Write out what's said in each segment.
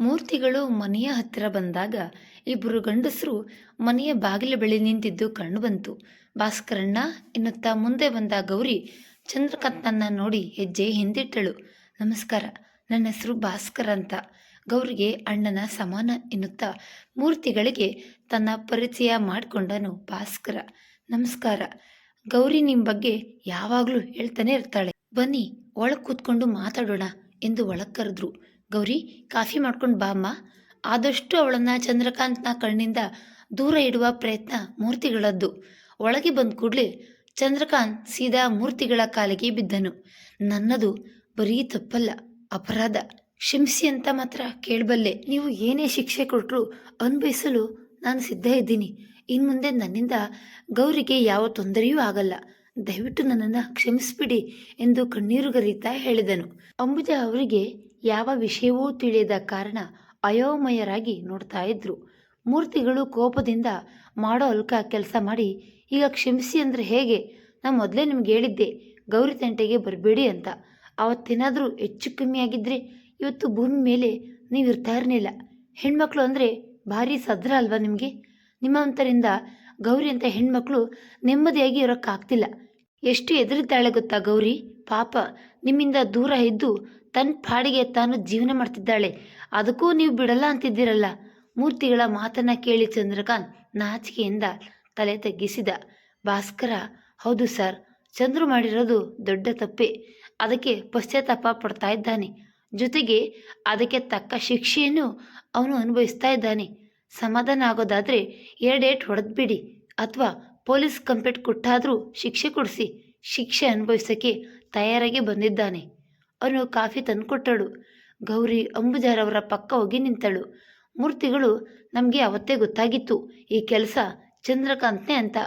ಮೂರ್ತಿಗಳು ಮನೆಯ ಹತ್ತಿರ ಬಂದಾಗ ಇಬ್ಬರು ಗಂಡಸರು ಮನೆಯ ಬಾಗಿಲ ಬಳಿ ನಿಂತಿದ್ದು ಕಂಡುಬಂತು. ಭಾಸ್ಕರಣ್ಣ ಎನ್ನುತ್ತಾ ಮುಂದೆ ಬಂದ ಗೌರಿ ಚಂದ್ರಕಾಂತನನ್ನ ನೋಡಿ ಹೆಜ್ಜೆ ಹಿಂದಿಟ್ಟಳು. ನಮಸ್ಕಾರ, ನನ್ನ ಹೆಸರು ಭಾಸ್ಕರ ಅಂತ. ಗೌರಿಗೆ ಅಣ್ಣನ ಸಮಾನ ಎನ್ನುತ್ತಾ ಮೂರ್ತಿಗಳಿಗೆ ತನ್ನ ಪರಿಚಯ ಮಾಡಿಕೊಂಡನು ಭಾಸ್ಕರ. ನಮಸ್ಕಾರ, ಗೌರಿ ನಿಮ್ಮ ಬಗ್ಗೆ ಯಾವಾಗಲೂ ಹೇಳ್ತಾನೆ ಇರ್ತಾಳೆ. ಬನ್ನಿ, ಒಳಗೆ ಕೂತ್ಕೊಂಡು ಮಾತಾಡೋಣ ಎಂದು ಒಳಗೆ ಕರೆದ್ರು. ಗೌರಿ, ಕಾಫಿ ಮಾಡ್ಕೊಂಡು ಬಾ ಅಮ್ಮ. ಆದಷ್ಟು ಅವಳನ್ನು ಚಂದ್ರಕಾಂತ್ನ ಕಣ್ಣಿಂದ ದೂರ ಇಡುವ ಪ್ರಯತ್ನ ಮೂರ್ತಿಗಳದ್ದು. ಒಳಗೆ ಬಂದ ಕೂಡಲೇ ಚಂದ್ರಕಾಂತ್ ಸೀದಾ ಮೂರ್ತಿಗಳ ಕಾಲಿಗೆ ಬಿದ್ದನು. ನನ್ನದು ಬರೀ ತಪ್ಪಲ್ಲ, ಅಪರಾಧ. ಕ್ಷಮಿಸಿ ಅಂತ ಮಾತ್ರ ಕೇಳಬಲ್ಲೆ. ನೀವು ಏನೇ ಶಿಕ್ಷೆ ಕೊಟ್ಟರು ಅನ್ಭವಿಸಲು ನಾನು ಸಿದ್ಧ ಇದ್ದೀನಿ. ಇನ್ನು ಮುಂದೆ ನನ್ನಿಂದ ಗೌರಿಗೆ ಯಾವ ತೊಂದರೆಯೂ ಆಗಲ್ಲ. ದಯವಿಟ್ಟು ನನ್ನನ್ನು ಕ್ಷಮಿಸ್ಬಿಡಿ ಎಂದು ಕಣ್ಣೀರುಗರೀತಾ ಹೇಳಿದನು. ಅಂಬುಜ ಅವರಿಗೆ ಯಾವ ವಿಷಯವೂ ತಿಳಿಯದ ಕಾರಣ ಅಯೋಮಯರಾಗಿ ನೋಡ್ತಾ ಇದ್ರು. ಮೂರ್ತಿಗಳು ಕೋಪದಿಂದ ಮಾಡೋ ಅಲ್ಕ ಕೆಲಸ ಮಾಡಿ, ಈಗ ಕ್ಷಮಿಸಿ ಅಂದರೆ ಹೇಗೆ? ನಾ ಮೊದಲೇ ನಿಮ್ಗೆ ಹೇಳಿದ್ದೆ, ಗೌರಿ ತಂಟೆಗೆ ಬರಬೇಡಿ ಅಂತ. ಅವತ್ತೇನಾದರೂ ಹೆಚ್ಚು ಕಮ್ಮಿ ಆಗಿದ್ದರೆ ಇವತ್ತು ಭೂಮಿ ಮೇಲೆ ನೀವು ಇರ್ತಾ ಇರಲಿಲ್ಲ. ಹೆಣ್ಮಕ್ಳು ಅಂದರೆ ಭಾರಿ ಸದ್ರ ಅಲ್ವಾ ನಿಮಗೆ? ನಿಮ್ಮಂತರಿಂದ ಗೌರಿ ಅಂತ ಹೆಣ್ಮಕ್ಳು ನೆಮ್ಮದಿಯಾಗಿ ಇರೋಕ್ಕಾಗ್ತಿಲ್ಲ. ಎಷ್ಟು ಎದುರಿದ್ದಾಳೆ ಗೊತ್ತಾ ಗೌರಿ? ಪಾಪ, ನಿಮ್ಮಿಂದ ದೂರ ಇದ್ದು ತನ್ನ ಪಾಡಿಗೆ ತಾನು ಜೀವನ ಮಾಡ್ತಿದ್ದಾಳೆ. ಅದಕ್ಕೂ ನೀವು ಬಿಡಲ್ಲ ಅಂತಿದ್ದೀರಲ್ಲ. ಮೂರ್ತಿಗಳ ಮಾತನ್ನ ಕೇಳಿ ಚಂದ್ರಕಾಂತ್ ನಾಚಿಕೆಯಿಂದ ತಲೆ ತಗ್ಗಿಸಿದ. ಭಾಸ್ಕರ, ಹೌದು ಸರ್, ಚಂದ್ರು ಮಾಡಿರೋದು ದೊಡ್ಡ ತಪ್ಪೆ. ಅದಕ್ಕೆ ಪಶ್ಚಾತ್ತಾಪ ಪಡ್ತಾ ಇದ್ದಾನೆ. ಜೊತೆಗೆ ಅದಕ್ಕೆ ತಕ್ಕ ಶಿಕ್ಷೆಯನ್ನು ಅವನು ಅನುಭವಿಸ್ತಾ ಇದ್ದಾನೆ. ಸಮಾಧಾನ ಆಗೋದಾದರೆ ಎರಡೇಟ್ ಹೊಡೆದ್ಬಿಡಿ. ಅಥವಾ ಪೊಲೀಸ್ ಕಂಪ್ಲೇಂಟ್ ಕೊಟ್ಟಾದರೂ ಶಿಕ್ಷೆ ಕೊಡಿಸಿ. ಶಿಕ್ಷೆ ಅನುಭವಿಸೋಕ್ಕೆ ತಯಾರಾಗಿ ಬಂದಿದ್ದಾನೆ. ಅವನು ಕಾಫಿ ತಂದುಕೊಟ್ಟಳು. ಗೌರಿ ಅಂಬುಜಾರವರ ಪಕ್ಕ ಹೋಗಿ ನಿಂತಳು. ಮೂರ್ತಿಗಳು ನಮಗೆ ಅವತ್ತೇ ಗೊತ್ತಾಗಿತ್ತು, ಈ ಕೆಲಸ ಚಂದ್ರಕಾಂತ್ನೇ ಅಂತ.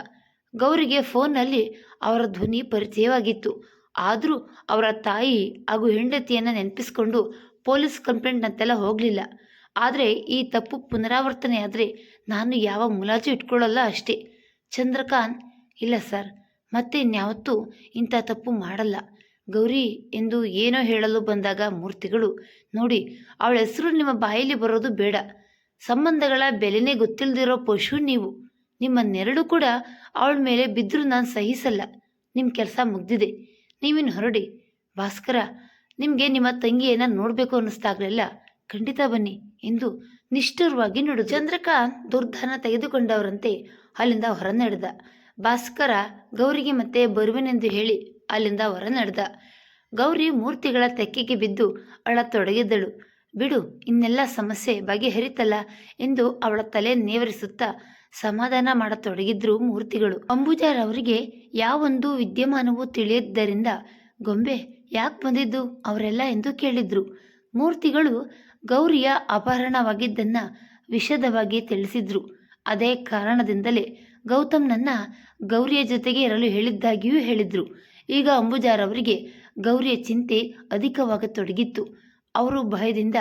ಗೌರಿಗೆ ಫೋನ್ನಲ್ಲಿ ಅವರ ಧ್ವನಿ ಪರಿಚಯವಾಗಿತ್ತು. ಆದರೂ ಅವರ ತಾಯಿ ಹಾಗೂ ಹೆಂಡತಿಯನ್ನು ನೆನಪಿಸಿಕೊಂಡು ಪೊಲೀಸ್ ಕಂಪ್ಲೇಂಟ್ನಂತೆಲ್ಲ ಹೋಗಲಿಲ್ಲ. ಆದರೆ ಈ ತಪ್ಪು ಪುನರಾವರ್ತನೆ ಆದರೆ ನಾನು ಯಾವ ಮುಲಾಜು ಇಟ್ಕೊಳ್ಳಲ್ಲ ಅಷ್ಟೇ. ಚಂದ್ರಕಾಂತ್, ಇಲ್ಲ ಸರ್ ಮತ್ತೆ ಇನ್ಯಾವತ್ತೂ ಇಂಥ ತಪ್ಪು ಮಾಡಲ್ಲ. ಗೌರಿ ಎಂದು ಏನೋ ಹೇಳಲು ಬಂದಾಗ ಮೂರ್ತಿಗಳು, ನೋಡಿ, ಅವಳ ಹೆಸರು ನಿಮ್ಮ ಬಾಯಲ್ಲಿ ಬರೋದು ಬೇಡ. ಸಂಬಂಧಗಳ ಬೆಲೆನೇ ಗೊತ್ತಿಲ್ಲದಿರೋ ಪಶು ನೀವು. ನಿಮ್ಮ ನೆರಳು ಕೂಡ ಅವಳ ಮೇಲೆ ಬಿದ್ದರೂ ನಾನು ಸಹಿಸಲ್ಲ. ನಿಮ್ಮ ಕೆಲಸ ಮುಗ್ದಿದೆ. ನೀವಿನ್ನು ಹೊರಡಿ. ಭಾಸ್ಕರ, ನಿಮಗೆ ನಿಮ್ಮ ತಂಗಿಯನ್ನು ನೋಡಬೇಕು ಅನ್ನಿಸ್ತಾಗಲಿಲ್ಲ ಖಂಡಿತ ಬನ್ನಿ ಎಂದು ನಿಷ್ಠುರವಾಗಿ ನೋಡು ಚಂದ್ರಕಾಂತ್ ದುರ್ಧಾನ ತೆಗೆದುಕೊಂಡವರಂತೆ ಅಲ್ಲಿಂದ ಹೊರ ನಡೆದ ಭಾಸ್ಕರ, ಗೌರಿಗೆ ಮತ್ತೆ ಬರುವೆನೆಂದು ಹೇಳಿ ಅಲ್ಲಿಂದ ಹೊರ ನಡೆದ ಗೌರಿ ಮೂರ್ತಿಗಳ ತೆಕ್ಕೆಗೆ ಬಿದ್ದು ಅಳತೊಡಗಿದ್ದಳು ಬಿಡು, ಇನ್ನೆಲ್ಲ ಸಮಸ್ಯೆ ಬಗೆಹರಿತಲ್ಲ ಎಂದು ಅವಳ ತಲೆ ನೇವರಿಸುತ್ತಾ ಸಮಾಧಾನ ಮಾಡತೊಡಗಿದ್ರು ಮೂರ್ತಿಗಳು. ಅಂಬುಜಾರವರಿಗೆ ಯಾವೊಂದು ವಿದ್ಯಮಾನವೂ ತಿಳಿಯದ್ದರಿಂದ, ಗೊಂಬೆ, ಯಾಕೆ ಬಂದಿದ್ದು? ಅವರೆಲ್ಲ ಎಂದು ಕೇಳಿದ್ರು. ಮೂರ್ತಿಗಳು ಗೌರಿಯ ಅಪಹರಣವಾಗಿದ್ದನ್ನ ವಿಶದವಾಗಿ ತಿಳಿಸಿದ್ರು. ಅದೇ ಕಾರಣದಿಂದಲೇ ಗೌತಮ್ನನ್ನ ಗೌರಿಯ ಜೊತೆಗೆ ಇರಲು ಹೇಳಿದ್ದಾಗಿಯೂ ಹೇಳಿದ್ರು. ಈಗ ಅಂಬುಜಾರವರಿಗೆ ಗೌರಿಯ ಚಿಂತೆ ಅಧಿಕವಾಗತೊಡಗಿತ್ತು. ಅವರು ಭಯದಿಂದ,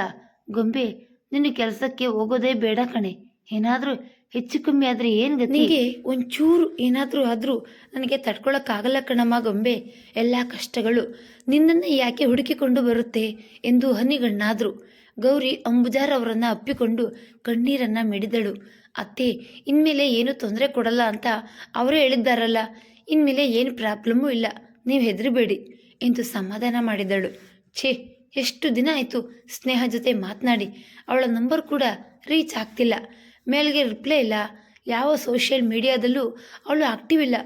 ಗೊಂಬೆ, ನಿನ್ನ ಕೆಲಸಕ್ಕೆ ಹೋಗೋದೇ ಬೇಡ ಕಣೆ. ಏನಾದರೂ ಹೆಚ್ಚು ಕಮ್ಮಿ ಆದರೆ ಏನು ನಿನಗೆ ಒಂಚೂರು ಏನಾದರೂ ಆದರೂ ನನಗೆ ತಡ್ಕೊಳಕ್ಕಾಗಲ್ಲ ಕಣಮ್ಮ ಗೊಂಬೆ. ಎಲ್ಲ ಕಷ್ಟಗಳು ನಿನ್ನನ್ನು ಯಾಕೆ ಹುಡುಕಿಕೊಂಡು ಬರುತ್ತೆ? ಎಂದು ಹನಿಗಣ್ಣಾದರು. ಗೌರಿ ಅಂಬುಜಾರ್ ಅವರನ್ನು ಅಪ್ಪಿಕೊಂಡು ಕಣ್ಣೀರನ್ನ ಮಿಡಿದಳು. ಅತ್ತೆ, ಇನ್ಮೇಲೆ ಏನು ತೊಂದರೆ ಕೊಡಲ್ಲ ಅಂತ ಅವರೇ ಹೇಳಿದ್ದಾರಲ್ಲ. ಇನ್ಮೇಲೆ ಏನು ಪ್ರಾಬ್ಲಮ್ಮೂ ಇಲ್ಲ. ನೀವು ಹೆದರಬೇಡಿ ಎಂದು ಸಮಾಧಾನ ಮಾಡಿದಳು. ಛೇ, ಎಷ್ಟು ದಿನ ಆಯಿತು ಸ್ನೇಹ ಜೊತೆ ಮಾತನಾಡಿ. ಅವಳ ನಂಬರ್ ಕೂಡ ರೀಚ್ ಆಗ್ತಿಲ್ಲ. ಮೇಲ್ಗೆ ರಿಪ್ಲೈ ಇಲ್ಲ. ಯಾವ ಸೋಷಿಯಲ್ ಮೀಡಿಯಾದಲ್ಲೂ ಅವಳು ಆಕ್ಟಿವ್ ಇಲ್ಲ.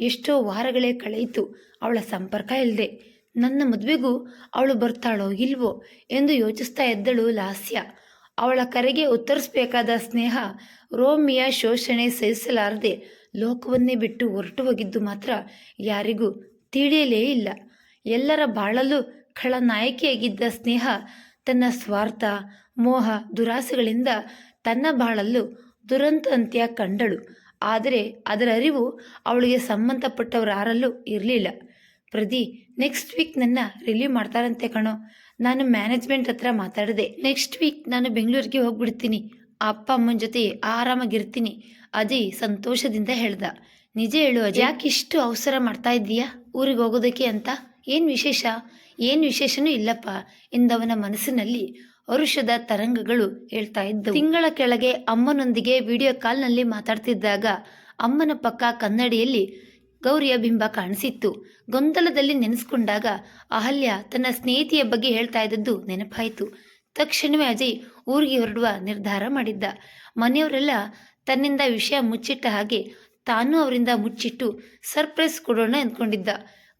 ಎಷ್ಟೋ ವಾರಗಳೇ ಕಳೆಯಿತು. ಅವಳ ಸಂಪರ್ಕ ಇಲ್ಲದೆ ನನ್ನ ಮದುವೆಗೂ ಅವಳು ಬರ್ತಾಳೋ ಇಲ್ವೋ ಎಂದು ಯೋಚಿಸ್ತಾ ಇದ್ದಳು ಲಾಸ್ಯ. ಅವಳ ಕರೆಗೆ ಉತ್ತರಿಸಬೇಕಾದ ಸ್ನೇಹ ರೋಮಿಯ ಶೋಷಣೆ ಸಹಿಸಲಾರದೆ ಲೋಕವನ್ನೇ ಬಿಟ್ಟು ಹೊರಟು ಹೋಗಿದ್ದು ಮಾತ್ರ ಯಾರಿಗೂ ತಿಳಿಯಲೇ ಇಲ್ಲ. ಎಲ್ಲರ ಬಾಳಲು ಖಳನಾಯಕಿಯಾಗಿದ್ದ ಸ್ನೇಹ, ತನ್ನ ಸ್ವಾರ್ಥ, ಮೋಹ, ದುರಾಸೆಗಳಿಂದ ತನ್ನ ಬಾಳಲ್ಲೂ ದುರಂತ ಅಂತ್ಯ ಕಂಡಳು. ಆದರೆ ಅದರ ಅರಿವು ಅವಳಿಗೆ ಸಂಬಂಧಪಟ್ಟವರಾರಲ್ಲೂ ಇರಲಿಲ್ಲ. ಪ್ರದಿ ನೆಕ್ಸ್ಟ್ ವೀಕ್ ನನ್ನ ರಿಲೀವ್ ಮಾಡ್ತಾರಂತೆ ಕಣೋ. ನಾನು ಮ್ಯಾನೇಜ್ಮೆಂಟ್ ಹತ್ರ ಮಾತಾಡಿದೆ. ನೆಕ್ಸ್ಟ್ ವೀಕ್ ನಾನು ಬೆಂಗಳೂರಿಗೆ ಹೋಗ್ಬಿಡ್ತೀನಿ. ಅಪ್ಪ ಅಮ್ಮನ ಜೊತೆ ಆರಾಮಾಗಿರ್ತೀನಿ. ಅಜಯ್ ಸಂತೋಷದಿಂದ ಹೇಳ್ದ. ನಿಜ ಹೇಳು ಅಜಯ್ ಯಾಕೆ ಇಷ್ಟು ಅವಸರ ಮಾಡ್ತಾ ಇದ್ದೀಯಾ? ಊರಿಗೆ ಹೋಗೋದಕ್ಕೆ ಅಂತ? ಏನು ವಿಶೇಷ? ಏನು ವಿಶೇಷನೂ ಇಲ್ಲಪ್ಪ ಎಂದವನ ಮನಸ್ಸಿನಲ್ಲಿ ವರುಷದ ತರಂಗಗಳು ಹೇಳ್ತಾ ಇದ್ದವು. ತಿಂಗಳ ಕೆಳಗೆ ಅಮ್ಮನೊಂದಿಗೆ ವಿಡಿಯೋ ಕಾಲ್ನಲ್ಲಿ ಮಾತಾಡ್ತಿದ್ದಾಗ ಅಮ್ಮನ ಪಕ್ಕ ಕನ್ನಡಿಯಲ್ಲಿ ಗೌರಿಯ ಬಿಂಬ ಕಾಣಿಸಿತ್ತು. ಗೊಂದಲದಲ್ಲಿ ನೆನೆಸ್ಕೊಂಡಾಗ ಅಹಲ್ಯ ತನ್ನ ಸ್ನೇಹಿತೆಯ ಬಗ್ಗೆ ಹೇಳ್ತಾ ಇದ್ದದ್ದು ನೆನಪಾಯಿತು. ತಕ್ಷಣವೇ ಅಜಯ್ ಊರಿಗೆ ಹೊರಡುವ ನಿರ್ಧಾರ ಮಾಡಿದ್ದ. ಮನೆಯವರೆಲ್ಲ ತನ್ನಿಂದ ವಿಷಯ ಮುಚ್ಚಿಟ್ಟ ಹಾಗೆ ತಾನೂ ಅವರಿಂದ ಮುಚ್ಚಿಟ್ಟು ಸರ್ಪ್ರೈಸ್ ಕೊಡೋಣ ಅಂದ್ಕೊಂಡಿದ್ದ.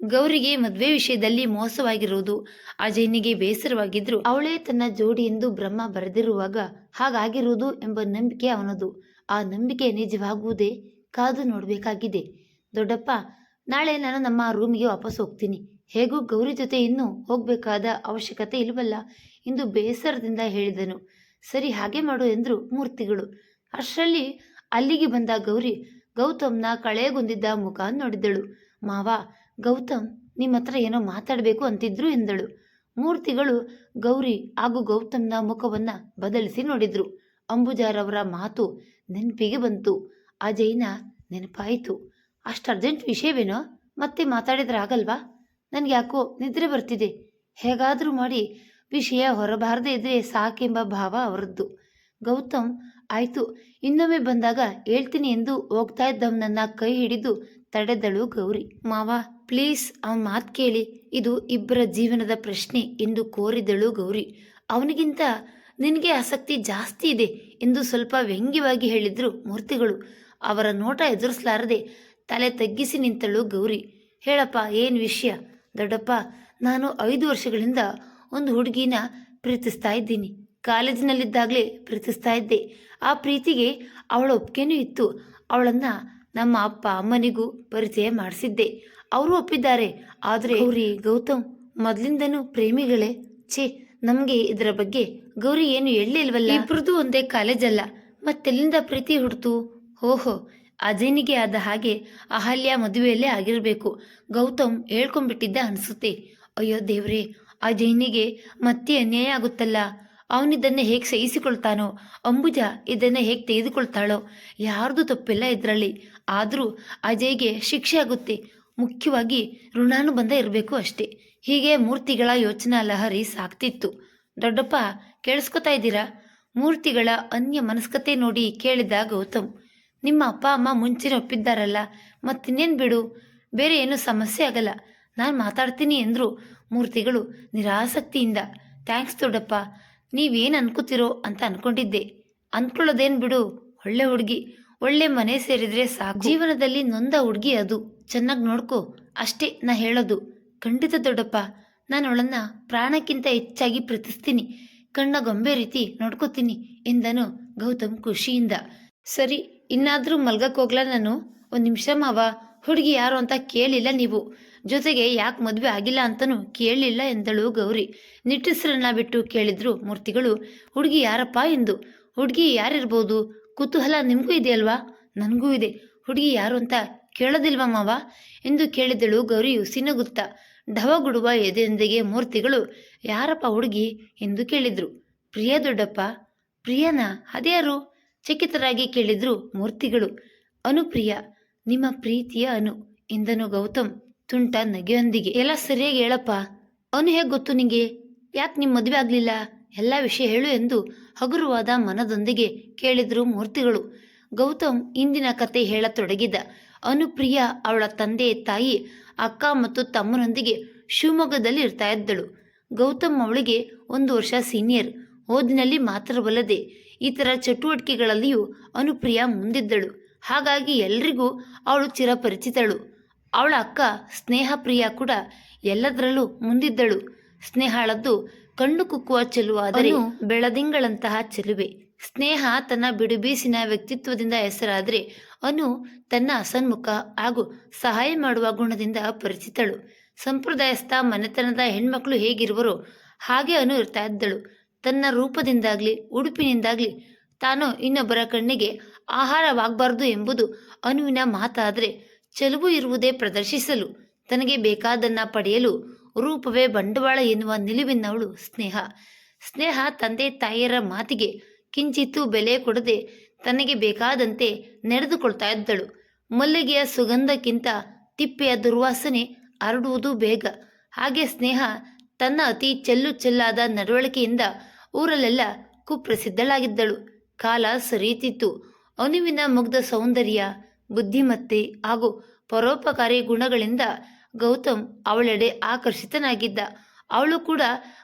ಗೌರಿಗೆ ಮದುವೆ ವಿಷಯದಲ್ಲಿ ಮೋಸವಾಗಿರುವುದು ಅಜಯ್ನಿಗೆ ಬೇಸರವಾಗಿದ್ರು ಅವಳೇ ತನ್ನ ಜೋಡಿ ಎಂದು ಬ್ರಹ್ಮ ಬರೆದಿರುವಾಗ ಹಾಗಾಗಿರುವುದು ಎಂಬ ನಂಬಿಕೆ ಅವನದು. ಆ ನಂಬಿಕೆ ನಿಜವಾಗುವುದೇ ಕಾದು ನೋಡಬೇಕಾಗಿದೆ. ದೊಡ್ಡಪ್ಪ, ನಾಳೆ ನಾನು ನಮ್ಮ ರೂಮಿಗೆ ವಾಪಸ್ ಹೋಗ್ತೀನಿ. ಹೇಗೂ ಗೌರಿ ಜೊತೆ ಇನ್ನೂ ಹೋಗಬೇಕಾದ ಅವಶ್ಯಕತೆ ಇಲ್ಲವಲ್ಲ ಎಂದು ಬೇಸರದಿಂದ ಹೇಳಿದನು. ಸರಿ, ಹಾಗೆ ಮಾಡು ಎಂದರು ಮೂರ್ತಿಗಳು. ಅಷ್ಟರಲ್ಲಿ ಅಲ್ಲಿಗೆ ಬಂದ ಗೌರಿ ಗೌತಮ್ನ ಕಳೆಗುಂದಿದ್ದ ಮುಖ ನೋಡಿದಳು ಮಾವ, ಗೌತಮ್ ನಿಮ್ಮ ಹತ್ರ ಏನೋ ಮಾತಾಡಬೇಕು ಅಂತಿದ್ರು ಎಂದಳು. ಮೂರ್ತಿಗಳು ಗೌರಿ ಹಾಗೂ ಗೌತಮ್ನ ಮುಖವನ್ನ ಬದಲಿಸಿ ನೋಡಿದ್ರು. ಅಂಬುಜಾರವರ ಮಾತು ನೆನಪಿಗೆ ಬಂತು. ಅಜಯ್ನ ನೆನಪಾಯಿತು. ಅಷ್ಟು ಅರ್ಜೆಂಟ್ ವಿಷಯವೇನೋ? ಮತ್ತೆ ಮಾತಾಡಿದ್ರೆ ಆಗಲ್ವಾ? ನನಗೆ ಯಾಕೋ ನಿದ್ರೆ ಬರ್ತಿದೆ. ಹೇಗಾದರೂ ಮಾಡಿ ವಿಷಯ ಹೊರಬಾರದೇ ಇದ್ರೆ ಸಾಕೆಂಬ ಭಾವ ಅವರದ್ದು. ಗೌತಮ್ ಆಯ್ತು, ಇನ್ನೊಮ್ಮೆ ಬಂದಾಗ ಹೇಳ್ತೀನಿ ಎಂದು ಹೋಗ್ತಾ ಇದ್ದವನನ್ನ ಕೈ ಹಿಡಿದು ತಡೆದಳು ಗೌರಿ. ಮಾವ, ಪ್ಲೀಸ್ ಅವನ ಮಾತು ಕೇಳಿ. ಇದು ಇಬ್ಬರ ಜೀವನದ ಪ್ರಶ್ನೆ ಎಂದು ಕೋರಿದಳು ಗೌರಿ. ಅವನಿಗಿಂತ ನಿನಗೆ ಆಸಕ್ತಿ ಜಾಸ್ತಿ ಇದೆ ಎಂದು ಸ್ವಲ್ಪ ವ್ಯಂಗ್ಯವಾಗಿ ಹೇಳಿದ್ರು ಮೂರ್ತಿಗಳು. ಅವರ ನೋಟ ಎದುರಿಸಲಾರದೆ ತಲೆ ತಗ್ಗಿಸಿ ನಿಂತಳು ಗೌರಿ. ಹೇಳಪ್ಪ, ಏನು ವಿಷಯ? ದೊಡ್ಡಪ್ಪ, ನಾನು ಐದು ವರ್ಷಗಳಿಂದ ಒಂದು ಹುಡುಗಿನ ಪ್ರೀತಿಸ್ತಾ ಇದ್ದೀನಿ. ಕಾಲೇಜಿನಲ್ಲಿದ್ದಾಗಲೇ ಪ್ರೀತಿಸ್ತಾ ಇದ್ದೆ. ಆ ಪ್ರೀತಿಗೆ ಅವಳ ಒಪ್ಪಿಗೆನೂ ಇತ್ತು. ಅವಳನ್ನು ನಮ್ಮ ಅಪ್ಪ ಅಮ್ಮನಿಗೂ ಪರಿಚಯ ಮಾಡಿಸಿದ್ದೆ. ಅವರು ಒಪ್ಪಿದ್ದಾರೆ. ಆದರೆ ಗೌರಿ, ಗೌತಮ್, ಮೊದಲಿಂದನೂ ಪ್ರೇಮಿಗಳೇ? ಛೇ, ನಮಗೆ ಇದರ ಬಗ್ಗೆ ಗೌರಿ ಏನು ಹೇಳಲಿಲ್ವಲ್ಲ? ಇಬ್ರದ್ದು ಒಂದೇ ಕಾಲೇಜ್ ಅಲ್ಲ ಮತ್ತೆಲ್ಲಿಂದ ಪ್ರೀತಿ ಹುಡ್ತು? ಓಹೋ ಅಜಯ್ನಿಗೆ ಆದ ಹಾಗೆ ಅಹಲ್ಯ ಮದುವೆಯಲ್ಲೇ ಆಗಿರಬೇಕು. ಗೌತಮ್ ಹೇಳ್ಕೊಂಡ್ಬಿಟ್ಟಿದ್ದ ಅನಿಸುತ್ತೆ. ಅಯ್ಯೋ ದೇವ್ರೆ ಅಜಯ್ನಿಗೆ ಮತ್ತೆ ಅನ್ಯಾಯ ಆಗುತ್ತಲ್ಲ? ಅವನಿದ್ದನ್ನೇ ಹೇಗೆ ಸಹಿಸಿಕೊಳ್ತಾನೋ, ಅಂಬುಜ ಇದನ್ನು ಹೇಗೆ ತೆಗೆದುಕೊಳ್ತಾಳೋ, ಯಾರ್ದು ತಪ್ಪಿಲ್ಲ ಇದರಲ್ಲಿ. ಆದರೂ ಅಜಯ್ಗೆ ಶಿಕ್ಷೆ ಆಗುತ್ತೆ. ಮುಖ್ಯವಾಗಿ ಋಣಾನುಬಂಧ ಇರಬೇಕು ಅಷ್ಟೇ. ಹೀಗೆ ಮೂರ್ತಿಗಳ ಯೋಚನಾ ಲಹರಿ ಸಾಕ್ತಿತ್ತು. ದೊಡ್ಡಪ್ಪ, ಕೇಳಿಸ್ಕೊತಾ ಇದ್ದೀರಾ? ಮೂರ್ತಿಗಳ ಅನ್ಯ ಮನಸ್ಕತೆ ನೋಡಿ ಕೇಳಿದ ಗೌತಮ್. ನಿಮ್ಮ ಅಪ್ಪ, ಅಮ್ಮ ಮುಂಚೆನೇ ಒಪ್ಪಿದ್ದಾರಲ್ಲ, ಮತ್ತಿನ್ನೇನು ಬಿಡು? ಬೇರೆ ಏನೂ ಸಮಸ್ಯೆ ಆಗಲ್ಲ. ನಾನು ಮಾತಾಡ್ತೀನಿ ಎಂದರು ಮೂರ್ತಿಗಳು ನಿರಾಸಕ್ತಿಯಿಂದ, ಥ್ಯಾಂಕ್ಸ್ ದೊಡ್ಡಪ್ಪ. ನೀವೇನು ಅನ್ಕೋತಿರೋ ಅಂತ ಅನ್ಕೊಂಡಿದ್ದೆ. ಅಂದ್ಕೊಳ್ಳೋದೇನು ಬಿಡು, ಒಳ್ಳೆ ಹುಡುಗಿ, ಒಳ್ಳೆ ಮನೆ ಸೇರಿದ್ರೆ ಸಾಕು. ಜೀವನದಲ್ಲಿ ನೊಂದ ಹುಡುಗಿ ಅದು. ಚೆನ್ನಾಗಿ ನೋಡ್ಕೋ, ಅಷ್ಟೇ ನಾ ಹೇಳೋದು. ಖಂಡಿತ ದೊಡ್ಡಪ್ಪ ನಾನು ಅವಳನ್ನ ಪ್ರಾಣಕ್ಕಿಂತ ಹೆಚ್ಚಾಗಿ ಪ್ರೀತಿಸ್ತೀನಿ. ಕಣ್ಣ ಗೊಂಬೆ ರೀತಿ ನೋಡ್ಕೋತೀನಿ ಎಂದನು ಗೌತಮ್ ಖುಷಿಯಿಂದ. ಸರಿ, ಇನ್ನಾದರೂ ಮಲ್ಗಕ್ಕೆ ಹೋಗ್ಲಾ ನಾನು? ಒಂದು ನಿಮಿಷ ಮಾವ, ಹುಡುಗಿ ಯಾರು ಅಂತ ಕೇಳಿಲ್ಲ ನೀವು. ಜೊತೆಗೆ ಯಾಕೆ ಮದುವೆ ಆಗಿಲ್ಲ ಅಂತನೂ ಕೇಳಲಿಲ್ಲ ಎಂದಳು ಗೌರಿ. ನಿಟ್ಟುಸಿರನ್ನ ಬಿಟ್ಟು ಕೇಳಿದ್ರು ಮೂರ್ತಿಗಳು, ಹುಡುಗಿ ಯಾರಪ್ಪ ಎಂದು? ಹುಡುಗಿ ಯಾರಿರ್ಬೋದು? ಕುತೂಹಲ ನಿಮಗೂ ಇದೆಯಲ್ವಾ? ನನಗೂ ಇದೆ. ಹುಡುಗಿ ಯಾರು ಅಂತ ಕೇಳೋದಿಲ್ವ ಮಾವ? ಎಂದು ಕೇಳಿದಳು ಗೌರಿಯು ಸಿನಗುತ್ತ. ಢವಗುಡುವ ಎದೆಯೊಂದಿಗೆ ಮೂರ್ತಿಗಳು, ಯಾರಪ್ಪ ಹುಡುಗಿ? ಎಂದು ಕೇಳಿದ್ರು. ಪ್ರಿಯ ದೊಡ್ಡಪ್ಪ. ಪ್ರಿಯನ? ಅದ್ಯಾರು? ಚಕಿತರಾಗಿ ಕೇಳಿದ್ರು ಮೂರ್ತಿಗಳು. ಅನುಪ್ರಿಯ ನಿಮ್ಮ ಪ್ರೀತಿಯ ಅನು, ಎಂದನು ಗೌತಮ್. ತುಂಟ ನಗೆಯೊಂದಿಗೆ ಎಲ್ಲ ಸರಿಯಾಗಿ ಹೇಳಪ್ಪ. ಅವನು ಹೇಗೆ ಗೊತ್ತು ನಿಂಗೆ? ಯಾಕೆ ನಿಮ್ಮ ಮದುವೆ ಆಗಲಿಲ್ಲ? ಎಲ್ಲ ವಿಷಯ ಹೇಳು ಎಂದು ಹಗುರವಾದ ಮನದೊಂದಿಗೆ ಕೇಳಿದ್ರು ಮೂರ್ತಿಗಳು. ಗೌತಮ್ ಇಂದಿನ ಕತೆ ಹೇಳತೊಡಗಿದ. ಅನುಪ್ರಿಯ ಅವಳ ತಂದೆ, ತಾಯಿ, ಅಕ್ಕ ಮತ್ತು ತಮ್ಮನೊಂದಿಗೆ ಶಿವಮೊಗ್ಗದಲ್ಲಿ ಇರ್ತಾ ಇದ್ದಳು. ಗೌತಮ್ ಅವಳಿಗೆ ಒಂದು ವರ್ಷ ಸೀನಿಯರ್. ಓದಿನಲ್ಲಿ ಮಾತ್ರವಲ್ಲದೆ ಇತರ ಚಟುವಟಿಕೆಗಳಲ್ಲಿಯೂ ಅನುಪ್ರಿಯ ಮುಂದಿದ್ದಳು. ಹಾಗಾಗಿ ಎಲ್ರಿಗೂ ಅವಳು ಚಿರಪರಿಚಿತಳು. ಅವಳ ಅಕ್ಕ ಸ್ನೇಹ ಪ್ರಿಯ ಕೂಡ ಎಲ್ಲದರಲ್ಲೂ ಮುಂದಿದ್ದಳು. ಸ್ನೇಹಳದ್ದು ಕಣ್ಣು ಕುಕ್ಕುವ ಚೆಲುವಾದರೆ ಬೆಳದಿಂಗಳಂತಹ ಚೆಲುವೆ. ಸ್ನೇಹ ತನ್ನ ಬಿಡುಬೀಸಿನ ವ್ಯಕ್ತಿತ್ವದಿಂದ ಹೆಸರಾದರೆ ಅನು ತನ್ನ ಅಸನ್ಮುಖ ಹಾಗೂ ಸಹಾಯ ಮಾಡುವ ಗುಣದಿಂದ ಪರಿಚಿತಳು. ಸಂಪ್ರದಾಯಸ್ಥ ಮನೆತನದ ಹೆಣ್ಮಕ್ಳು ಹೇಗಿರುವರೋ ಹಾಗೆ ಅನು ಇರ್ತಾ ಇದ್ದಳು. ತನ್ನ ರೂಪದಿಂದಾಗ್ಲಿ ಉಡುಪಿನಿಂದಾಗ್ಲಿ ತಾನು ಇನ್ನೊಬ್ಬರ ಕಣ್ಣಿಗೆ ಆಹಾರವಾಗಬಾರ್ದು ಎಂಬುದು ಅನುವಿನ ಮಾತಾದರೆ ಚೆಲುವು ಇರುವುದೇ ಪ್ರದರ್ಶಿಸಲು, ತನಗೆ ಬೇಕಾದನ್ನ ಪಡೆಯಲು, ರೂಪವೇ ಬಂಡವಾಳ ಎನ್ನುವ ನಿಲುವಿನವಳು ಸ್ನೇಹ. ಸ್ನೇಹ ತಂದೆ ತಾಯಿಯರ ಮಾತಿಗೆ ಕಿಂಚಿತ್ತೂ ಬೆಲೆ ಕೊಡದೆ ತನಗೆ ಬೇಕಾದಂತೆ ನಡೆದುಕೊಳ್ತಾ ಇದ್ದಳು. ಮಲ್ಲಿಗೆಯ ಸುಗಂಧಕ್ಕಿಂತ ತಿಪ್ಪೆಯ ದುರ್ವಾಸನೆ ಹರಡುವುದು ಬೇಗ. ಹಾಗೆ ಸ್ನೇಹ ತನ್ನ ಅತಿ ಚೆಲ್ಲು ಚೆಲ್ಲಾದ ನಡವಳಿಕೆಯಿಂದ ಊರಲ್ಲೆಲ್ಲ ಕುಪ್ರಸಿದ್ಧಳಾಗಿದ್ದಳು. ಕಾಲ ಸರಿಯುತ್ತಿತ್ತು. ಅನುವಿನ ಮುಗ್ಧ ಸೌಂದರ್ಯ ಬುದ್ಧಿಮತ್ತೆ ಹಾಗೂ ಪರೋಪಕಾರಿ ಗುಣಗಳಿಂದ ಗೌತಮ್ ಅವಳೆಡೆ ಆಕರ್ಷಿತನಾಗಿದ್ದ. ಅವಳು ಕೂಡ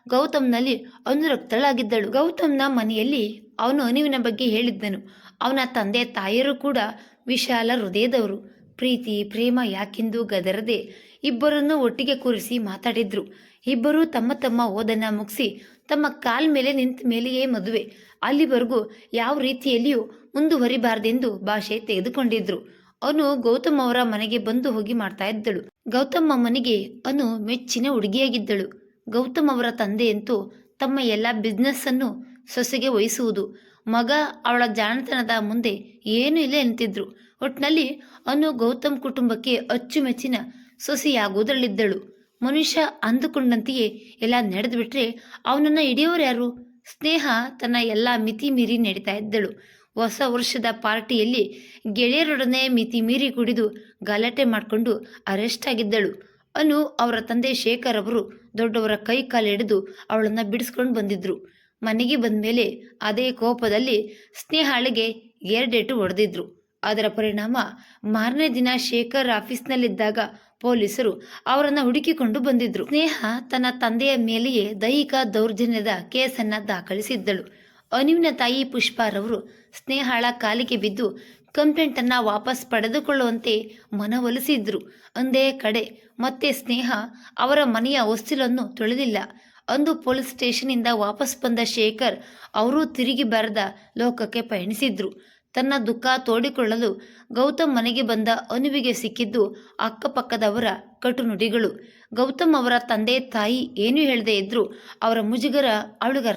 ಗೌತಮ್ನಲ್ಲಿ ಅನುರಕ್ತಳಾಗಿದ್ದಳು. ಗೌತಮ್ನ ಮನೆಯಲ್ಲಿ ಅವನು ಅನಿವಿನ ಬಗ್ಗೆ ಹೇಳಿದ್ದನು. ಅವನ ತಂದೆ ತಾಯಿಯರು ಕೂಡ ವಿಶಾಲ ಹೃದಯದವರು. ಪ್ರೀತಿ, ಪ್ರೇಮ ಯಾಕೆಂದು ಗದರದೆ ಇಬ್ಬರನ್ನು ಒಟ್ಟಿಗೆ ಕೂರಿಸಿ ಮಾತಾಡಿದ್ರು. ಇಬ್ಬರೂ ತಮ್ಮ ತಮ್ಮ ಓದನ್ನ ಮುಗಿಸಿ ತಮ್ಮ ಕಾಲ್ ಮೇಲೆ ನಿಂತ ಮೇಲೆಯೇ ಮದುವೆ. ಅಲ್ಲಿವರೆಗೂ ಯಾವ ರೀತಿಯಲ್ಲಿಯೂ ಮುಂದುವರಿಬಾರ್ದೆಂದು ಭಾಷೆ ತೆಗೆದುಕೊಂಡಿದ್ರು. ಅನು ಗೌತಮ್ ಅವರ ಮನೆಗೆ ಬಂದು ಹೋಗಿ ಮಾಡ್ತಾ ಇದ್ದಳು. ಗೌತಮ್ಮ ಮನೆಗೆ ಅನು ಮೆಚ್ಚಿನ ಹುಡುಗಿಯಾಗಿದ್ದಳು. ಗೌತಮ್ ಅವರ ತಂದೆಯಂತೂ ತಮ್ಮ ಎಲ್ಲ ಬಿಸ್ನೆಸ್ ಅನ್ನು ಸೊಸೆಗೆ ವಹಿಸುವುದು, ಮಗ ಅವಳ ಜಾಣತನದ ಮುಂದೆ ಏನೂ ಇಲ್ಲ ಎಂತಿದ್ರು. ಒಟ್ನಲ್ಲಿ ಅನು ಗೌತಮ್ ಕುಟುಂಬಕ್ಕೆ ಅಚ್ಚುಮೆಚ್ಚಿನ ಸೊಸೆಯಾಗುವುದರಲ್ಲಿದ್ದಳು. ಮನುಷ್ಯ ಅಂದುಕೊಂಡಂತೆಯೇ ಎಲ್ಲ ನಡೆದು ಬಿಟ್ರೆ ಅವನನ್ನ ಹಿಡಿಯೋರು ಯಾರು? ಸ್ನೇಹ ತನ್ನ ಎಲ್ಲ ಮಿತಿ ಮೀರಿ ನಡೀತಾ ಇದ್ದಳು. ಹೊಸ ವರ್ಷದ ಪಾರ್ಟಿಯಲ್ಲಿ ಗೆಳೆಯರೊಡನೆ ಮಿತಿ ಮೀರಿ ಕುಡಿದು ಗಲಾಟೆ ಮಾಡಿಕೊಂಡು ಅರೆಸ್ಟ್ ಆಗಿದ್ದಳು. ಅನು ಅವರ ತಂದೆ ಶೇಖರ್ ಅವರು ದೊಡ್ಡವರ ಕೈ ಕಾಲು ಹಿಡಿದು ಅವಳನ್ನು ಬಿಡಿಸ್ಕೊಂಡು ಬಂದಿದ್ರು. ಮನೆಗೆ ಬಂದಮೇಲೆ ಅದೇ ಕೋಪದಲ್ಲಿ ಸ್ನೇಹಾಳಿಗೆ ಏರ್ಡೇಟು ಹೊಡೆದಿದ್ರು. ಅದರ ಪರಿಣಾಮ ಮಾರನೇ ದಿನ ಶೇಖರ್ ಆಫೀಸ್ನಲ್ಲಿದ್ದಾಗ ಪೊಲೀಸರು ಅವರನ್ನು ಹುಡುಕಿಕೊಂಡು ಬಂದಿದ್ರು. ಸ್ನೇಹ ತನ್ನ ತಂದೆಯ ಮೇಲೆಯೇ ದೈಹಿಕ ದೌರ್ಜನ್ಯದ ಕೇಸನ್ನು ದಾಖಲಿಸಿದ್ದಳು. ಅನುವಿನ ತಾಯಿ ಪುಷ್ಪಾರವರು ಸ್ನೇಹಾಳ ಕಾಲಿಗೆ ಬಿದ್ದು ಕಂಪ್ಲೇಂಟನ್ನು ವಾಪಸ್ ಪಡೆದುಕೊಳ್ಳುವಂತೆ ಮನವೊಲಿಸಿದ್ರು. ಅಂದೇ ಕಡೆ ಮತ್ತೆ ಸ್ನೇಹ ಅವರ ಮನೆಯ ಹೊಸ್ತಿಲನ್ನು ತೊಳೆದಿಲ್ಲ. ಅಂದು ಪೊಲೀಸ್ ಸ್ಟೇಷನ್ನಿಂದ ವಾಪಸ್ ಬಂದ ಶೇಖರ್ ಅವರೂ ತಿರುಗಿ ಬರದ ಲೋಕಕ್ಕೆ ಪಯಣಿಸಿದ್ರು. ತನ್ನ ದುಃಖ ತೋಡಿಕೊಳ್ಳಲು ಗೌತಮ್ ಮನೆಗೆ ಬಂದ ಅನುವಿಗೆ ಸಿಕ್ಕಿದ್ದು ಅಕ್ಕಪಕ್ಕದವರ ಕಟು ನುಡಿಗಳು ಗೌತಮ್ ಅವರ ತಂದೆ ತಾಯಿ ಏನೂ ಹೇಳದೇ ಇದ್ರು ಅವರ ಮುಜುಗರ ಅವಳಿಗೆ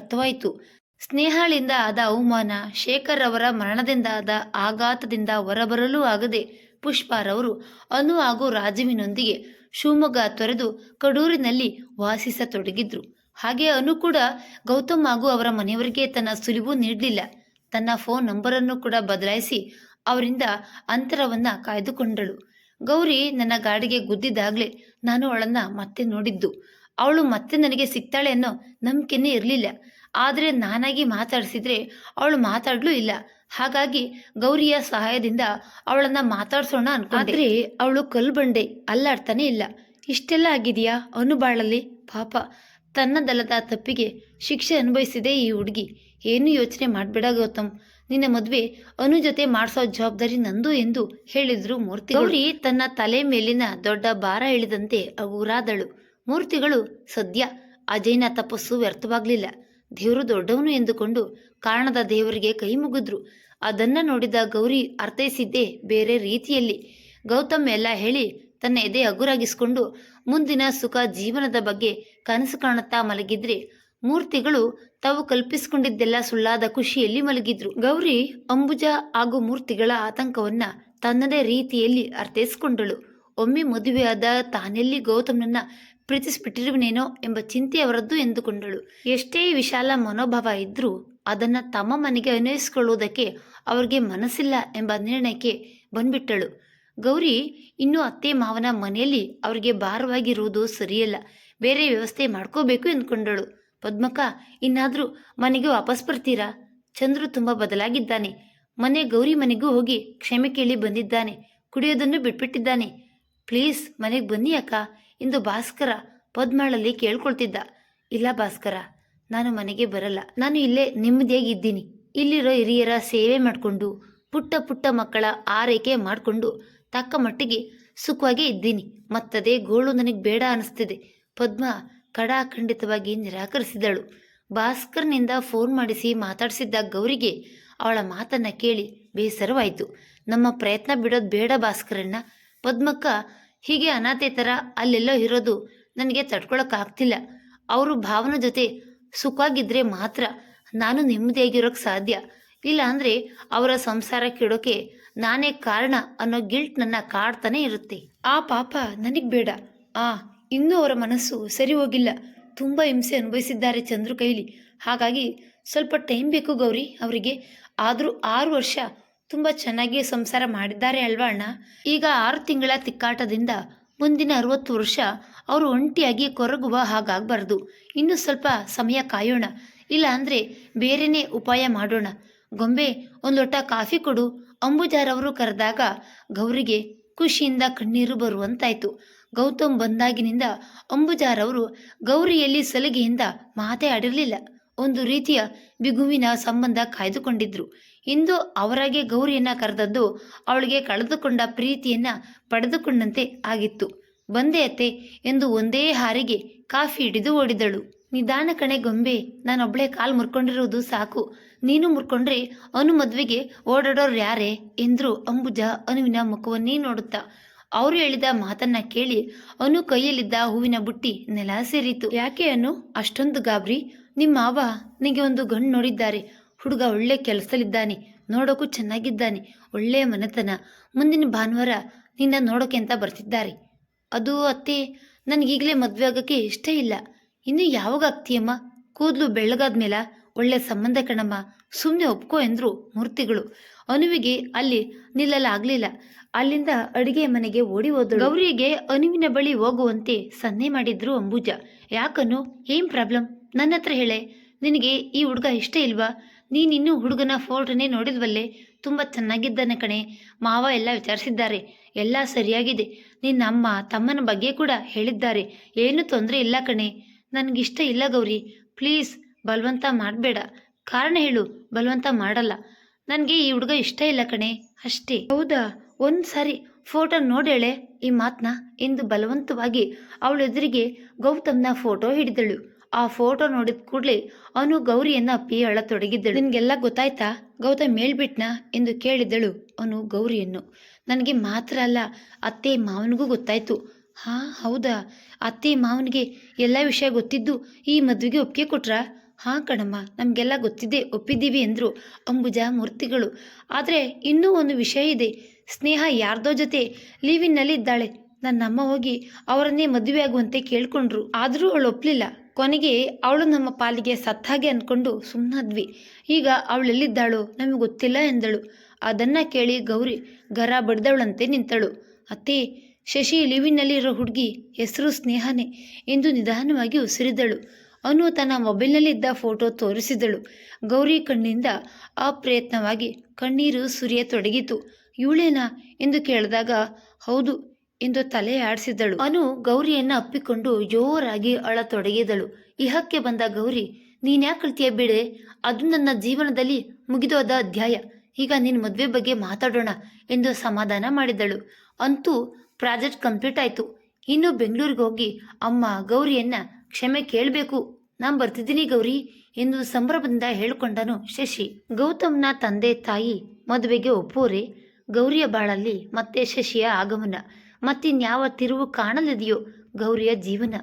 ಸ್ನೇಹಾಳಿಂದ ಆದ ಅವಮಾನ, ಶೇಖರ್ ಅವರ ಮರಣದಿಂದ ಆದ ಆಘಾತದಿಂದ ಹೊರಬರಲು ಆಗದೆ ಪುಷ್ಪಾರವರು ಅನು ಹಾಗೂ ರಾಜುವಿನೊಂದಿಗೆ ಶಿವಮೊಗ್ಗ ತೊರೆದು ಕಡೂರಿನಲ್ಲಿ ವಾಸಿಸತೊಡಗಿದ್ರು. ಹಾಗೆ ಅನು ಕೂಡ ಗೌತಮ್ ಹಾಗೂ ಅವರ ಮನೆಯವರಿಗೆ ತನ್ನ ಸುಳಿವು ನೀಡಲಿಲ್ಲ. ತನ್ನ ಫೋನ್ ನಂಬರನ್ನು ಕೂಡ ಬದಲಾಯಿಸಿ ಅವರಿಂದ ಅಂತರವನ್ನ ಕಾಯ್ದುಕೊಂಡಳು. ಗೌರಿ, ನನ್ನ ಗಾಡಿಗೆ ಗುದ್ದಿದಾಗಲೇ ನಾನು ಅವಳನ್ನ ಮತ್ತೆ ನೋಡಿದ್ದು. ಅವಳು ಮತ್ತೆ ನನಗೆ ಸಿಗ್ತಾಳೆ ಅನ್ನೋ ನಂಬಿಕೆನೇ ಇರಲಿಲ್ಲ. ಆದರೆ ನಾನಾಗಿ ಮಾತಾಡಿಸಿದ್ರೆ ಅವಳು ಮಾತಾಡ್ಲೂ ಇಲ್ಲ. ಹಾಗಾಗಿ ಗೌರಿಯ ಸಹಾಯದಿಂದ ಅವಳನ್ನ ಮಾತಾಡ್ಸೋಣ ಅನ್ಕೊಂಡ್ರೆ ಅವಳು ಕಲ್ಬಂಡೆ ಅಲ್ಲಾಡ್ತಾನೆ ಇಲ್ಲ. ಇಷ್ಟೆಲ್ಲ ಆಗಿದೆಯಾ ಅನುಬಾಳಲ್ಲಿ? ಪಾಪ ತನ್ನದಲ್ಲದ ತಪ್ಪಿಗೆ ಶಿಕ್ಷೆ ಅನುಭವಿಸಿದೆ ಈ ಹುಡುಗಿ. ಏನು ಯೋಚನೆ ಮಾಡಬೇಡ ಗೌತಮ್. ನಿನ್ನ ಮದುವೆ ಅನು ಜೊತೆ ಮಾಡಿಸೋ ಜವಾಬ್ದಾರಿ ನಂದು ಎಂದು ಹೇಳಿದ್ರು ಮೂರ್ತಿ ಗೌರಿ ತನ್ನ ತಲೆ ಮೇಲಿನ ದೊಡ್ಡ ಭಾರ ಇಳಿದಂತೆ ಅಗುರಾದಳು ಮೂರ್ತಿಗಳು ಸದ್ಯ ಅಜಯ್ನ ತಪಸ್ಸು ವ್ಯರ್ಥವಾಗ್ಲಿಲ್ಲ. ದೇವರು ದೊಡ್ಡವನು ಎಂದುಕೊಂಡು ಕಾರಣದ ದೇವರಿಗೆ ಕೈ ಮುಗಿದ್ರು ಅದನ್ನ ನೋಡಿದ ಗೌರಿ ಅರ್ಥೈಸಿದ್ದೇ ಬೇರೆ ರೀತಿಯಲ್ಲಿ. ಗೌತಮ್ ಎಲ್ಲ ಹೇಳಿ ತನ್ನ ಎದೆ ಹಗುರಾಗಿಸಿಕೊಂಡು ಮುಂದಿನ ಸುಖ ಜೀವನದ ಬಗ್ಗೆ ಕನಸು ಕಾಣುತ್ತಾ ಮಲಗಿದ್ರೆ. ಮೂರ್ತಿಗಳು ತಾವು ಕಲ್ಪಿಸಿಕೊಂಡಿದ್ದೆಲ್ಲ ಸುಳ್ಳಾದ ಖುಷಿಯಲ್ಲಿ ಮಲಗಿದ್ರು. ಗೌರಿ ಅಂಬುಜ ಹಾಗೂ ಮೂರ್ತಿಗಳ ಆತಂಕವನ್ನ ತನ್ನದೇ ರೀತಿಯಲ್ಲಿ ಅರ್ಥೈಸಿಕೊಂಡಳು. ಒಮ್ಮೆ ಮದುವೆಯಾದ ತಾನೆಲ್ಲಿ ಗೌತಮ್ನನ್ನ ಪ್ರೀತಿಸ್ಬಿಟ್ಟಿರುವನೇನೋ ಎಂಬ ಚಿಂತೆ ಅವರದ್ದು ಎಂದುಕೊಂಡಳು. ಎಷ್ಟೇ ವಿಶಾಲ ಮನೋಭಾವ ಇದ್ರೂ ಅದನ್ನ ತಮ್ಮ ಮನೆಗೆ ಅನ್ವಯಿಸಿಕೊಳ್ಳುವುದಕ್ಕೆ ಅವರಿಗೆ ಮನಸ್ಸಿಲ್ಲ ಎಂಬ ನಿರ್ಣಯಕ್ಕೆ ಬಂದ್ಬಿಟ್ಟಳು. ಗೌರಿ, ಇನ್ನು ಅತ್ತೆ ಮಾವನ ಮನೆಯಲ್ಲಿ ಅವರಿಗೆ ಭಾರವಾಗಿರುವುದು ಸರಿಯಲ್ಲ. ಬೇರೆ ವ್ಯವಸ್ಥೆ ಮಾಡ್ಕೋಬೇಕು ಎಂದ್ಕೊಂಡಳು. ಪದ್ಮಕ, ಇನ್ನಾದರೂ ಮನೆಗೆ ವಾಪಸ್ ಬರ್ತೀರಾ? ಚಂದ್ರು ತುಂಬ ಬದಲಾಗಿದ್ದಾನೆ. ಮನೆ ಗೌರಿ ಮನೆಗೂ ಹೋಗಿ ಕ್ಷಮೆ ಕೇಳಿ ಬಂದಿದ್ದಾನೆ. ಕುಡಿಯೋದನ್ನು ಬಿಟ್ಬಿಟ್ಟಿದ್ದಾನೆ. ಪ್ಲೀಸ್ ಮನೆಗೆ ಬನ್ನಿ ಅಕ್ಕ. ಇಂದು ಭಾಸ್ಕರ ಪದ್ಮಾಳಲ್ಲಿ ಕೇಳ್ಕೊಳ್ತಿದ್ದ, ಇಲ್ಲ ಭಾಸ್ಕರ, ನಾನು ಮನೆಗೆ ಬರಲ್ಲ. ನಾನು ಇಲ್ಲೇ ನೆಮ್ಮದಿಯಾಗಿದ್ದೀನಿ. ಇಲ್ಲಿರೋ ಹಿರಿಯರ ಸೇವೆ ಮಾಡಿಕೊಂಡು, ಪುಟ್ಟ ಪುಟ್ಟ ಮಕ್ಕಳ ಆರೈಕೆ ಮಾಡಿಕೊಂಡು ತಕ್ಕ ಮಟ್ಟಿಗೆ ಸುಖವಾಗೇ ಇದ್ದೀನಿ. ಮತ್ತದೇ ಗೋಳು ನನಗೆ ಬೇಡ ಅನಿಸ್ತಿದೆ. ಪದ್ಮ ಕಡಾಖಂಡಿತವಾಗಿ ನಿರಾಕರಿಸಿದಳು. ಭಾಸ್ಕರ್ನಿಂದ ಫೋನ್ ಮಾಡಿಸಿ ಮಾತಾಡಿಸಿದ್ದ ಗೌರಿಗೆ ಅವಳ ಮಾತನ್ನ ಕೇಳಿ ಬೇಸರವಾಯಿತು. ನಮ್ಮ ಪ್ರಯತ್ನ ಬಿಡೋದು ಬೇಡ ಭಾಸ್ಕರಣ್ಣ. ಪದ್ಮಕ್ಕ ಹೀಗೆ ಅನಾಥೆ ಥರ ಅಲ್ಲೆಲ್ಲೋ ಇರೋದು ನನಗೆ ತಡ್ಕೊಳಕ್ಕಾಗ್ತಿಲ್ಲ. ಅವರು ಭಾವನ ಜೊತೆ ಸುಖವಾಗಿದ್ದರೆ ಮಾತ್ರ ನಾನು ನೆಮ್ಮದಿಯಾಗಿರೋಕೆ ಸಾಧ್ಯ. ಇಲ್ಲ ಅಂದರೆ ಅವರ ಸಂಸಾರ ಕೆಡೋಕೆ ನಾನೇ ಕಾರಣ ಅನ್ನೋ ಗಿಲ್ಟ್ ನನ್ನ ಕಾಡ್ತಾನೆ ಇರುತ್ತೆ. ಆ ಪಾಪ ನನಗೆ ಬೇಡ. ಆ, ಇನ್ನೂ ಅವರ ಮನಸ್ಸು ಸರಿ ಹೋಗಿಲ್ಲ. ತುಂಬ ಹಿಂಸೆ ಅನುಭವಿಸಿದ್ದಾರೆ ಚಂದ್ರು ಕೈಲಿ. ಹಾಗಾಗಿ ಸ್ವಲ್ಪ ಟೈಮ್ ಬೇಕು ಗೌರಿ. ಅವರಿಗೆ ಆದರೂ ಆರು ವರ್ಷ ತುಂಬ ಚೆನ್ನಾಗಿ ಸಂಸಾರ ಮಾಡಿದ್ದಾರೆ ಅಲ್ವಾ ಅಣ್ಣ? ಈಗ ಆರು ತಿಂಗಳ ತಿಕ್ಕಾಟದಿಂದ ಮುಂದಿನ ಅರವತ್ತು ವರ್ಷ ಅವರು ಒಂಟಿಯಾಗಿ ಕೊರಗುವ ಹಾಗಾಗಬಾರ್ದು. ಇನ್ನು ಸ್ವಲ್ಪ ಸಮಯ ಕಾಯೋಣ. ಇಲ್ಲ ಅಂದರೆ ಬೇರೆನೇ ಉಪಾಯ ಮಾಡೋಣ. ಗೊಂಬೆ, ಒಂದು ಲೋಟ ಕಾಫಿ ಕೊಡು. ಅಂಬುಜಾರವರು ಕರೆದಾಗ ಗೌರಿಗೆ ಖುಷಿಯಿಂದ ಕಣ್ಣೀರು ಬರುವಂತಾಯ್ತು. ಗೌತಮ್ ಬಂದಾಗಿನಿಂದ ಅಂಬುಜಾರವರು ಗೌರಿಯಲ್ಲಿ ಸಲಿಗೆಯಿಂದ ಮಾತೇ ಆಡಿರಲಿಲ್ಲ. ಒಂದು ರೀತಿಯ ಬಿಗುವಿನ ಸಂಬಂಧ ಕಾಯ್ದುಕೊಂಡಿದ್ರು. ಇಂದು ಅವರಾಗೆ ಗೌರಿಯನ್ನ ಕರೆದದ್ದು ಅವಳಿಗೆ ಕಳೆದುಕೊಂಡ ಪ್ರೀತಿಯನ್ನ ಪಡೆದುಕೊಂಡಂತೆ ಆಗಿತ್ತು. ಬಂದೆ ಅತ್ತೆ ಎಂದು ಒಂದೇ ಹಾರಿಗೆ ಕಾಫಿ ಹಿಡಿದು ಓಡಿದಳು. ನಿಧಾನ ಕಣೆ ಗೊಂಬೆ, ನಾನೊಬ್ಳೆ ಕಾಲು ಮುರ್ಕೊಂಡಿರುವುದು ಸಾಕು. ನೀನು ಮುರ್ಕೊಂಡ್ರೆ ಅನು ಮದುವೆಗೆ ಓಡಾಡೋರು ಯಾರೇ ಎಂದ್ರು ಅಂಬುಜ ಅನುವಿನ ಮುಖವನ್ನೇ ನೋಡುತ್ತಾ, ಅವರು ಹೇಳಿದ ಮಾತನ್ನ ಕೇಳಿ ಅನು ಕೈಯಲ್ಲಿದ್ದ ಹೂವಿನ ಬುಟ್ಟಿ ನೆಲ ಸೇರಿತು. ಯಾಕೆ ಅನು? ಅಷ್ಟೊಂದು ಗಾಬರಿ? ನಿಮ್ಮ ಮಾವ ನಿಮಗೆ ಒಂದು ಗಂಡು ನೋಡಿದ್ದಾರೆ. ಹುಡುಗ ಒಳ್ಳೆ ಕೆಲಸದಲ್ಲಿದ್ದಾನೆ ನೋಡೋಕ್ಕೂ ಚೆನ್ನಾಗಿದ್ದಾನೆ ಒಳ್ಳೆಯ ಮನೆತನ. ಮುಂದಿನ ಭಾನುವಾರ ನಿನ್ನ ನೋಡೋಕೆ ಅಂತ ಬರ್ತಿದ್ದಾರೆ. ಅದು ಅತ್ತೆ, ನನಗೀಗಲೇ ಮದುವೆ ಆಗೋಕ್ಕೆ ಇಷ್ಟ ಇಲ್ಲ. ಇನ್ನು ಯಾವಾಗ ಆಗ್ತೀಯಮ್ಮ? ಕೂದಲು ಬೆಳ್ಳಗಾದ್ಮೇಲ? ಒಳ್ಳೆ ಸಂಬಂಧ ಕಣಮ್ಮ. ಸುಮ್ಮನೆ ಒಪ್ಕೋ ಎಂದ್ರು ಮೂರ್ತಿಗಳು. ಅನುವಿಗೆ ಅಲ್ಲಿ ನಿಲ್ಲಲಾಗಲಿಲ್ಲ ಅಲ್ಲಿಂದ ಅಡಿಗೆ ಮನೆಗೆ ಓಡಿ ಹೋದಳು. ಗೌರಿಗೆ ಅನುವಿನ ಬಳಿ ಹೋಗುವಂತೆ ಸನ್ನೆ ಮಾಡಿದ್ರು ಅಂಬುಜ. ಯಾಕನು ಏನ್ ಪ್ರಾಬ್ಲಮ್? ನನ್ನ ಹತ್ರ ಹೇಳೆ. ನಿನಗೆ ಈ ಹುಡುಗ ಇಷ್ಟ ಇಲ್ವಾ? ನೀನಿನ್ನೂ ಹುಡುಗನ ಫೋಟೋನೇ ನೋಡಿದ್ವಲ್ಲೇ ತುಂಬ ಚೆನ್ನಾಗಿದ್ದಾನೆ ಕಣೆ. ಮಾವ ಎಲ್ಲ ವಿಚಾರಿಸಿದ್ದಾರೆ. ಎಲ್ಲ ಸರಿಯಾಗಿದೆ. ನಿನ್ನ ಅಮ್ಮ ತಮ್ಮನ ಬಗ್ಗೆ ಕೂಡ ಹೇಳಿದ್ದಾರೆ. ಏನು ತೊಂದರೆ ಇಲ್ಲ ಕಣೆ. ನನಗಿಷ್ಟ ಇಲ್ಲ ಗೌರಿ. ಪ್ಲೀಸ್, ಬಲವಂತ ಮಾಡಬೇಡ. ಕಾರಣ ಹೇಳು, ಬಲವಂತ ಮಾಡಲ್ಲ. ನನಗೆ ಈ ಹುಡುಗ ಇಷ್ಟ ಇಲ್ಲ ಕಣೆ. ಅಷ್ಟೇ. ಹೌದಾ? ಒಂದು ಸಾರಿ ಫೋಟೋ ನೋಡೇಳೆ ಈ ಮಾತನ್ನ ಎಂದು ಬಲವಂತವಾಗಿ ಅವಳ ಎದುರಿಗೆ ಗೌತಮ್ನ ಫೋಟೋ ಹಿಡಿದಳು. ಆ ಫೋಟೋ ನೋಡಿದ ಕೂಡಲೇ ಅವನು ಗೌರಿಯನ್ನ ಅಪ್ಪಿ ಅಳತೊಡಗಿದ್ದಳು ನಿನ್ಗೆಲ್ಲ ಗೊತ್ತಾಯ್ತಾ? ಗೌತಮ್ ಹೇಳ್ಬಿಟ್ನಾ ಎಂದು ಕೇಳಿದಳು ಅವನು ಗೌರಿಯನ್ನು. ನನಗೆ ಮಾತ್ರ ಅಲ್ಲ, ಅತ್ತೆ ಮಾವನಿಗೂ ಗೊತ್ತಾಯ್ತು. ಹಾ, ಹೌದಾ? ಅತ್ತೆ ಮಾವನಿಗೆ ಎಲ್ಲ ವಿಷಯ ಗೊತ್ತಿದ್ದು ಈ ಮದುವೆಗೆ ಒಪ್ಪಿಗೆ ಕೊಟ್ರಾ? ಹಾ, ಕಣಮ್ಮ, ನಮಗೆಲ್ಲ ಗೊತ್ತಿದೆ, ಒಪ್ಪಿದ್ದೀವಿ, ಎಂದರು ಅಂಬುಜ ಮೂರ್ತಿಗಳು ಆದರೆ ಇನ್ನೂ ಒಂದು ವಿಷಯ ಇದೆ. ಸ್ನೇಹ ಯಾರ್ದೋ ಜೊತೆ ಲೀವಿನಲ್ಲಿ ಇದ್ದಾಳೆ ನನ್ನಮ್ಮ ಹೋಗಿ ಅವರನ್ನೇ ಮದುವೆ ಆಗುವಂತೆ ಕೇಳ್ಕೊಂಡ್ರು. ಆದರೂ ಅವಳು ಒಪ್ಪಲಿಲ್ಲ ಕೊನೆಗೆ ಅವಳು ನಮ್ಮ ಪಾಲಿಗೆ ಸತ್ತಾಗೆ ಅಂದ್ಕೊಂಡು ಸುಮ್ಮನಾದ್ವಿ ಈಗ ಅವಳೆಲ್ಲಿದ್ದಾಳೋ ನಮಗೆ ಗೊತ್ತಿಲ್ಲ ಎಂದಳು. ಅದನ್ನ ಕೇಳಿ ಗೌರಿ ಗರ ಬಡ್ದವಳಂತೆ ನಿಂತಳು. ಅತ್ತೆ, ಶಶಿ ಲಿವಿನಲ್ಲಿರೋ ಹುಡುಗಿ ಹೆಸರು ಸ್ನೇಹನೇ ಎಂದು ನಿಧಾನವಾಗಿ ಉಸಿರಿದಳು. ಅನು ತನ್ನ ಮೊಬೈಲ್ನಲ್ಲಿದ್ದ ಫೋಟೋ ತೋರಿಸಿದಳು. ಗೌರಿ ಕಣ್ಣಿಂದ ಅಪ್ರಯತ್ನವಾಗಿ ಕಣ್ಣೀರು ಸುರಿಯತೊಡಗಿತು. ಇವಳೇನಾ ಎಂದು ಕೇಳಿದಾಗ, ಹೌದು ಎಂದು ತಲೆ ಆಡಿಸಿದಳು ಅನು ಗೌರಿಯನ್ನ ಅಪ್ಪಿಕೊಂಡು ಜೋರಾಗಿ ಅಳತೊಡಗಿದಳು. ಇಹಕ್ಕೆ ಬಂದ ಗೌರಿ, ನೀನ್ಯಾಕೆ ಕಳ್ತೀಯ ಬಿಡೆ? ಅದು ನನ್ನ ಜೀವನದಲ್ಲಿ ಮುಗಿದೋದ ಅಧ್ಯಾಯ. ಈಗ ನಿನ್ನ ಮದುವೆ ಬಗ್ಗೆ ಮಾತಾಡೋಣ ಎಂದು ಸಮಾಧಾನ ಮಾಡಿದಳು. ಅಂತೂ ಪ್ರಾಜೆಕ್ಟ್ ಕಂಪ್ಲೀಟ್ ಆಯಿತು. ಇನ್ನು ಬೆಂಗಳೂರಿಗೆ ಹೋಗಿ ಅಮ್ಮ ಗೌರಿಯನ್ನ ಕ್ಷಮೆ ಕೇಳಬೇಕು. ನಾನು ಬರ್ತಿದ್ದೀನಿ ಗೌರಿ ಎಂದು ಸಂಭ್ರಮದಿಂದ ಹೇಳಿಕೊಂಡನು ಶಶಿ. ಗೌತಮ್ನ ತಂದೆ ತಾಯಿ ಮದುವೆಗೆ ಒಪ್ಪೋರೆ. ಗೌರಿಯ ಬಾಳಲ್ಲಿ ಮತ್ತೆ ಶಶಿಯ ಆಗಮನ. ಮತ್ತಿನ್ಯಾವ ತಿರುವು ಕಾಣಲಿದೆಯೋ ಗೌರಿಯ ಜೀವನ.